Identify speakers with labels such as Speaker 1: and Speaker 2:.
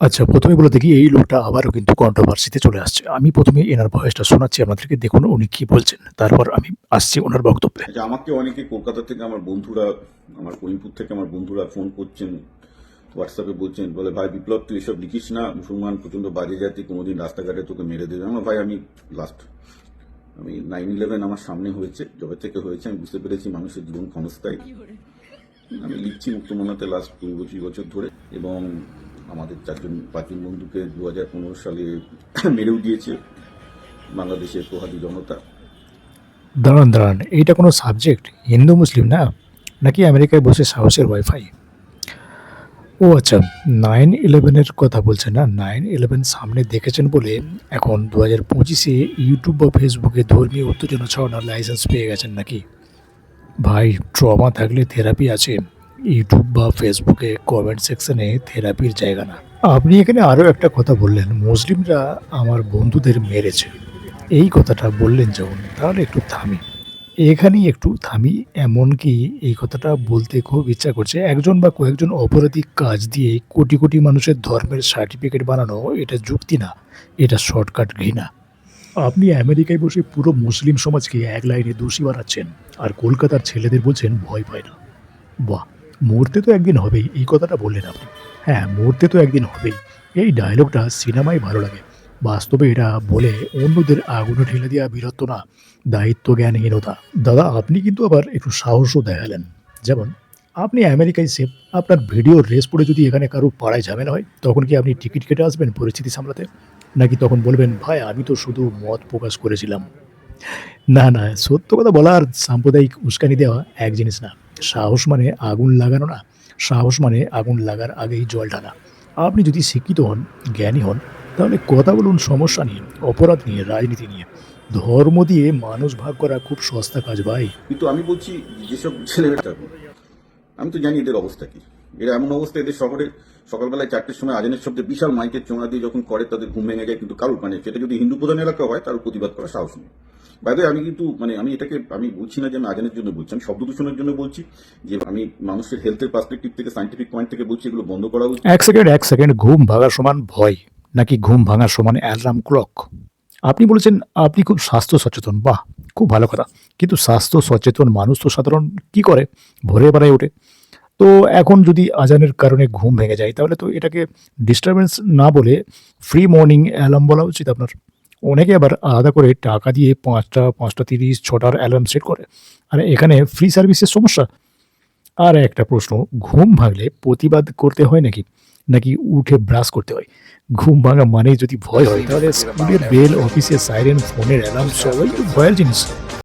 Speaker 1: আচ্ছা প্রথমে বলে দেখি এই লোকটা আবারও কিন্তু কন্ট্রোভার্সিতে চলে আসছে। আমি প্রথমে এনার ভয়েসটা শোনাচ্ছি, আপনাদেরকে দেখুন উনি কি বলছেন। তারপর আমি আসছি ওনার বক্তব্যে।
Speaker 2: যে আমাকে অনেকে কলকাতা থেকে আমার বন্ধুরা, আমার করিমপুর থেকে আমার বন্ধুরা ফোন করছেন হোয়াটসঅ্যাপে বলছেন, বলে, ভাই, বিপ্লব, তুই এসব লিখিস না? মুসলমান প্রচণ্ড বাজে জাতি, কোনোদিন রাস্তাঘাটে তোকে মেরে দেবে। আমার ভাই, আমি লাস্ট আমি নাইন ইলেভেন আমার সামনে হয়েছে, যবে থেকে হয়েছে, আমি বুঝতে পেরেছি মানুষের জীবন ক্ষণস্থায়ী। আমি লিখছি মুক্তমনাতে লাস্ট কুড়ি পঁচিশ বছর ধরে এবং আমাদের চারজন পাঁচজন বন্ধুকে দু হাজার পনেরো সালে মেরেও দিয়েছে বাংলাদেশের প্রহাদী জনতা।
Speaker 1: দাঁড়ান দাঁড়ান, এইটা কোনো সাবজেক্ট হিন্দু, মুসলিম না? নাকি আমেরিকায় বসে সাহসের ওয়াইফাই ও আচ্ছা নাইন ইলেভেনের কথা বলছেন না? নাইন ইলেভেন সামনে দেখেছেন বলে এখন দু হাজার পঁচিশে ইউটিউব বা ফেসবুকে ধর্মীয় উত্তেজনা ছড়ানোর লাইসেন্স পেয়ে গেছেন নাকি? ভাই ট্রমা থাকলে থেরাপি আছে। ইউটিউব বা ফেসবুকে কমেন্ট সেকশনে থেরাপির জায়গা না। আপনি এখানে আরও একটা কথা বললেন, মুসলিমরা আমার বন্ধুদের মেরেছে। এই কথাটা বললেন যখন, তাহলে একটু থামি। এখানেই একটু থামি, এমনকি এই কথাটা বলতে খুব ইচ্ছা করছে, একজন বা কয়েকজন অপরাধী কাজ দিয়ে কোটি কোটি মানুষের ধর্মের সার্টিফিকেট বানানো, এটা যুক্তি না, এটা শর্টকাট ঘৃণা। আপনি আমেরিকায় বসে পুরো মুসলিম সমাজকে এক লাইনে দোষী বানাচ্ছেন, আর কলকাতার ছেলেদের বলছেন ভয় পায় না। বাহ! মরতে তো একদিন হবেই, এই কথাটা বললেন আপনি। হ্যাঁ মরতে তো একদিন হবেই। এই ডায়লগটা সিনেমায় ভালো লাগে। বাস্তবে এটা বলে অন্যদের আগুনে ঠেলে দেওয়া বীরত্ব না দায়িত্ব জ্ঞানহীনতা দাদা, আপনি কিন্তু আবার একটু সাহসও দেখালেন। যেমন, আপনি আমেরিকায় সেফ আপনার ভিডিও রেস পড়ে যদি এখানে কারও পাড়ায় ঝামেলা হয়, তখন কি আপনি টিকিট কেটে আসবেন পরিস্থিতি সামলাতে? নাকি তখন বলবেন, ভাই, আমি তো শুধু মত প্রকাশ করেছিলাম? না না, সত্য কথা বলা আর সাম্প্রদায়িক উস্কানি দেওয়া এক জিনিস না। সাহস মানে আগুন লাগানো না। সাহস মানে আগুন লাগার আগেই জল ঢালা। আপনি যদি শিক্ষিত হন, জ্ঞানী হন, তাহলে কথা বলুন সমস্যা নিয়ে, অপরাধ নিয়ে, রাজনীতি নিয়ে। ধর্ম দিয়ে মানুষ ভাগ করা খুব সস্তা কাজ ভাই।
Speaker 2: কিন্তু আমি বলছি, যেসব ছেলেমেয়েরা, আমি তো জানি এদের অবস্থা কি। এরা এমন অবস্থা এদের শহরে সকালবেলায় চারটের সময় আজানের শব্দে বিশাল মাইকের চোঙা দিয়ে যখন করে, তাদের ঘুম ভেঙে যায়, কিন্তু কারোর মানে সেটা যদি হিন্দু প্রধান এলাকা হয়, তার প্রতিবাদ করার সাহস নেই। বাইরে আমি কিন্তু মানে আমি এটাকে, আমি বলছি না যে আমি আজানের জন্য বলছি, আমি শব্দ দূষণের জন্য বলছি, যে আমি মানুষের হেলথের পার্সপেক্টিভ থেকে সাইন্টিফিক পয়েন্ট থেকে বলছি, এগুলো বন্ধ করা উচিত।
Speaker 1: এক সেকেন্ড এক সেকেন্ড ঘুম ভাঙার সমান ভয়, নাকি ঘুম ভাঙার সমান অ্যালার্ম ক্লক আপনি বলেছেন, আপনি খুব স্বাস্থ্য সচেতন, বাহ, খুব ভালো কথা। কিন্তু স্বাস্থ্য সচেতন মানুষ তো সাধারণ, কি করে? ভোরে বেলায় ওঠে তো এখন যদি আজানের কারণে ঘুম ভেঙে যায়, তাহলে তো এটাকে ডিস্টারবেন্স না বলে ফ্রি মর্নিং অ্যালার্ম বলা উচিত আপনার। অনেকে আবার আলাদা করে টাকা দিয়ে পাঁচটা পাঁচটা তিরিশ, ছটার অ্যালার্ম সেট করে। আর এখানে ফ্রি সার্ভিসের সমস্যা। আর একটা প্রশ্ন, ঘুম ভাঙলে প্রতিবাদ করতে হয় নাকি? নাকি উঠে ব্রাশ করতে হয়? ঘুম ভাঙা মানে যদি ভয় হয়, তাহলে স্কুলের বেল অফিসের সাইরেন ফোনের অ্যালার্ম সবাই তো ভয়ের জিনিস।